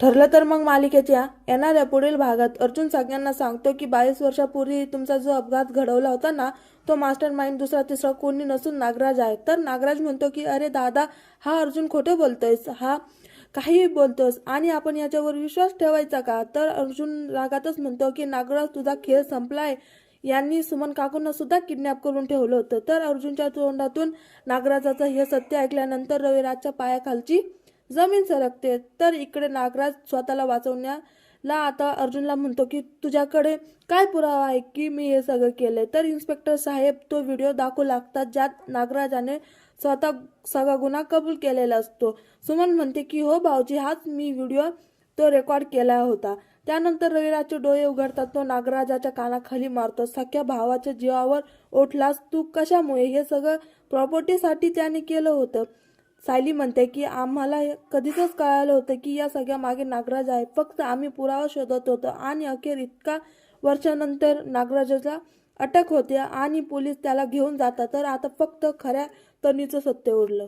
ठरलं तर मग मालिकेच्या येणाऱ्या पुढील भागात अर्जुन सगळ्यांना सांगतो की बावीस वर्षापूर्वी तुमचा जो अपघात घडवला होता ना तो मास्टर माइंड दुसरा तिसरा कोणी नसून नागराज आहे. तर नागराज म्हणतो की अरे दादा हा अर्जुन खोटे बोलतोयस? हा काहीही बोलतोस? आणि आपण याच्यावर विश्वास ठेवायचा का? तर अर्जुन रागातच म्हणतो की नागराज तुझा खेळ संपलाय. यांनी सुमन काकूंना सुद्धा किडनॅप करून ठेवलं होतं. तर अर्जुनच्या तोंडातून नागराजाचं हे सत्य ऐकल्यानंतर रविराजच्या पायाखालची जमीन सरकते तर इकडे नागराज स्वतःला वाचवण्याला आता अर्जुनला म्हणतो की तुझ्याकडे काय पुरावा आहे की मी हे सगळं केलंय? तर इन्स्पेक्टर साहेब तो व्हिडिओ दाखवू लागतात ज्यात नागराजाने स्वतः सगळा गुन्हा कबूल केलेला असतो. सुमन म्हणते की हो भाऊजी हाच मी व्हिडिओ तो रेकॉर्ड केला होता. त्यानंतर रविराजचे डोळे उघडतात तो नागराजाच्या कानाखाली मारतो सख्या भावाच्या जीवावर ओठलास तू कशामुळे? हे सगळं प्रॉपर्टीसाठी त्याने केलं होतं. सायली म्हणते की आम्हाला कधीच कळालं होतं की या सगळ्या मागे नागराज आहे. फक्त आम्ही पुरावा शोधत होतो आणि अखेर इतका वर्षानंतर नागराजाला अटक होते आणि पोलीस त्याला घेऊन जातात. तर आता फक्त खऱ्या तरणीचं सत्य उरलं.